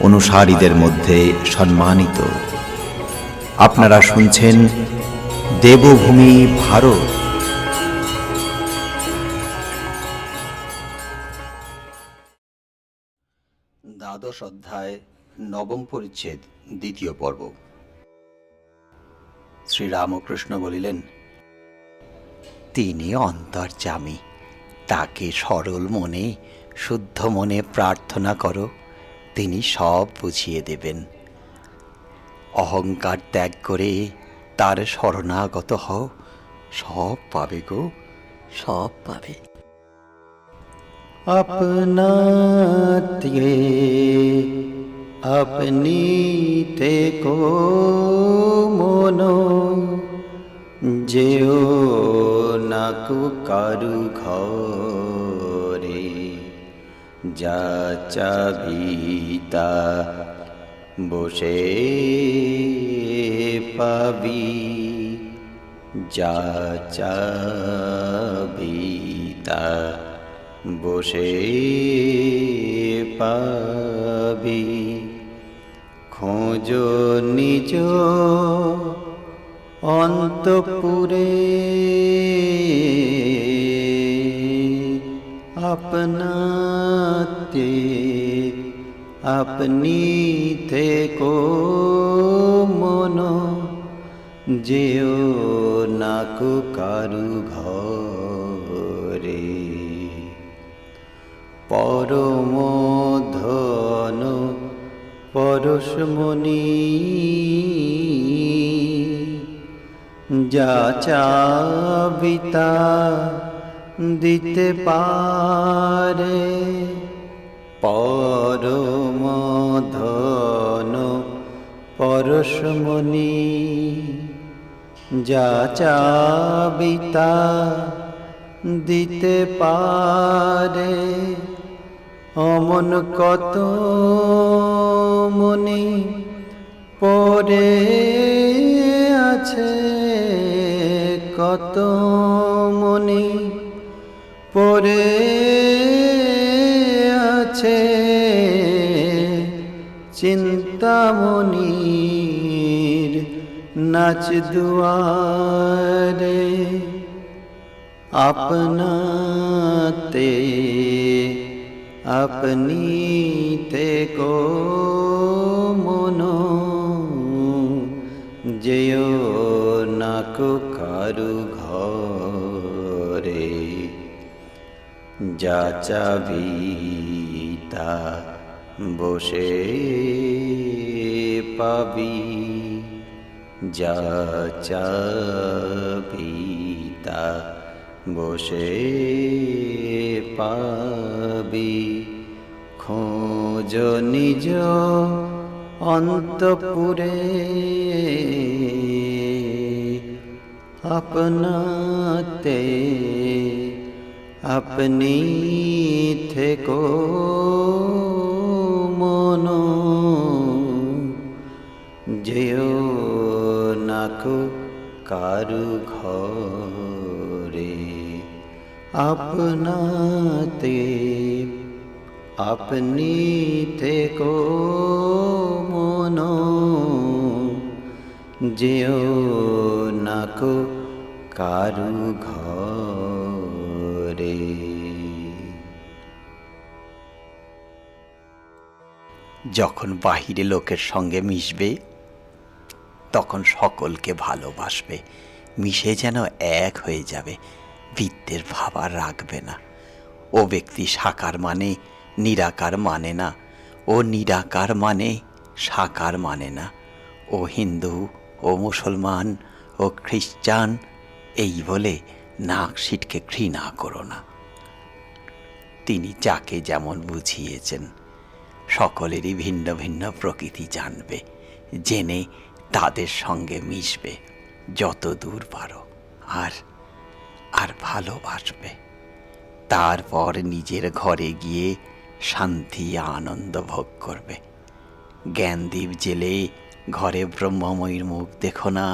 অনুসারীদের মধ্যে সম্মানিত। আপনারা শুনছেন দেবভূমি ভারত। দ্বাদশ অধ্যায়, নবম পরিচ্ছেদ, দ্বিতীয় পর্ব। শ্রীরামকৃষ্ণ বলিলেন, তিনি অন্তর্যামী। তাকে সরল মনে, শুদ্ধ মনে প্রার্থনা করো। তিনি সব বুঝিয়ে দেবেন অহংকার ত্যাগ করে তার শরণাগত হও সব পাবে গো সব পাবে अपनाते अपनी ते को মনো যেও নাকু কারু ঘরে যা চাবিতা বসে পাবি যা চাবিতা বসে পাবি। খোঁজ নিজ অন্তপুরে আপনাতে আপনি থেকো মনো, যেও নাকু কারু ঘরে। পরম ধন পরশমণি যা চাবিতা দিতে পারে। পরম ধন পরশমণি যা চাবিতা দিতে পারে। অমন কত মনি পরে আছে, কত মনি পরে আছে। চিন্তামণির নাচ দুয়ারে আপনাতে আপনিতে কো মনো যেও নাকো কারু ঘরে যাচাবিতা বসে পাবি যা চাবিতা বসে পাবি। খোঁজ নিজ অন্তপুরে আপনাতে আপনি থেকো। মনো যেও নাকু কারু ঘরে। আপনাতে আপনি থেকো মনো যেও নাকো কারু ঘরে। যখন বাহিরে লোকের সঙ্গে মিশবে, তখন সকলকে ভালোবাসবে। মিশে যেন এক হয়ে যাবে বিদ্যের ভাব রাখবে না। ও ব্যক্তি সাকার মানে নিরাকার মানে না। ও নিরাকার মানে সাকার মানে না। ও হিন্দু, ও মুসলমান, ও খ্রিস্টান, এই বলে নাক সিটকে ঘৃণা করো না। তিনি যাকে যেমন বুঝিয়েছেন সকলেরই ভিন্ন ভিন্ন প্রকৃতি জানবে, জেনে তাদের সঙ্গে মিশবে, যত দূর পারো আর আর ভালোবাসবে। তারপর নিজের ঘরে গিয়ে শান্তি, আনন্দ ভোগ করবে। জ্ঞানদীপ জেলে ঘরে ব্রহ্মময়ীর মুখ দেখো না,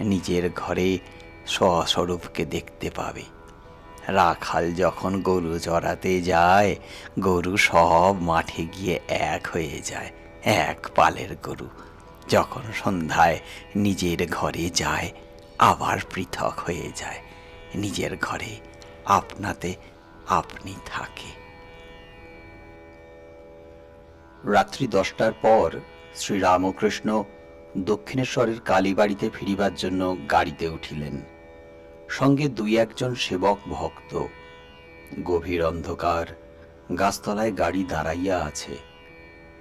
নিজের ঘরে স্বস্বরূপকে দেখতে পাবে। রাখাল যখন গরু চড়াতে যায়, গরু সব মাঠে গিয়ে এক হয়ে যায়, এক পালের গরু। যখন সন্ধ্যায় নিজের ঘরে যায়, আবার পৃথক হয়ে যায়, নিজের ঘরে আপনাতে আপনি থাকে। রাত্রি দশটার পর শ্রীরামকৃষ্ণ দক্ষিণেশ্বরের কালীবাড়িতে ফিরিবার জন্য গাড়িতে উঠিলেন। সঙ্গে দুই একজন সেবক ভক্ত। গভীর অন্ধকার, গাছতলায় গাড়ি দাঁড়াইয়া আছে।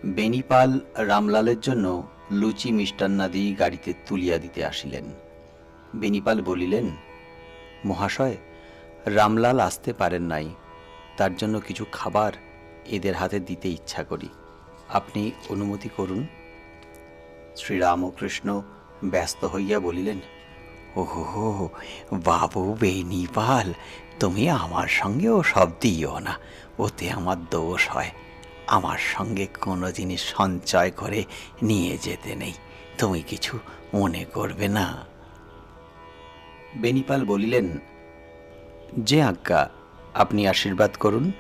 বেনিপাল রামলালের জন্য লুচি মিষ্টান্নাদি গাড়িতে তুলিয়া দিতে আসিলেন। বেনিপাল বলিলেন, মহাশয়, রামলাল আসতে পারেন নাই। তার জন্য কিছু খাবার এদের হাতে দিতে ইচ্ছা করি। আপনি অনুমতি করুন? শ্রীরামকৃষ্ণ ব্যস্ত হইয়া বলিলেন ওহো বাবু বেনিপাল তুমি আমার সঙ্গেও সব দিও না, ওতে আমার দোষ হয়। আমার সঙ্গে কোনো জিনিস সঞ্চয় করে নিয়ে যেতে নেই, তুমি কিছু মনে করবে না। বেনিপাল বলিলেন, যে আজ্ঞা, আপনি আশীর্বাদ করুন।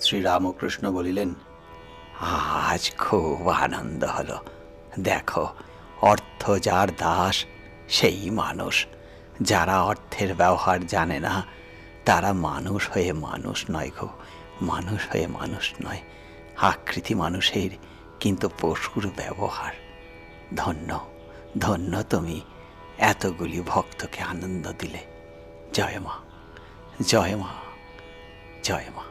শ্রীরামকৃষ্ণ বলিলেন, আজ খুব আনন্দ হলো। দেখো, অর্থ যার দাস সেই মানুষ। যারা অর্থের ব্যবহার জানে না, তারা মানুষ হয়ে মানুষ নয় গো, মানুষ হয়ে মানুষ নয়। আকৃতি মানুষের, কিন্তু পশুর ব্যবহার। ধন্য ধন্য তুমি এতগুলি ভক্তকে আনন্দ দিলে। জয় মা জয় মা জয় মা।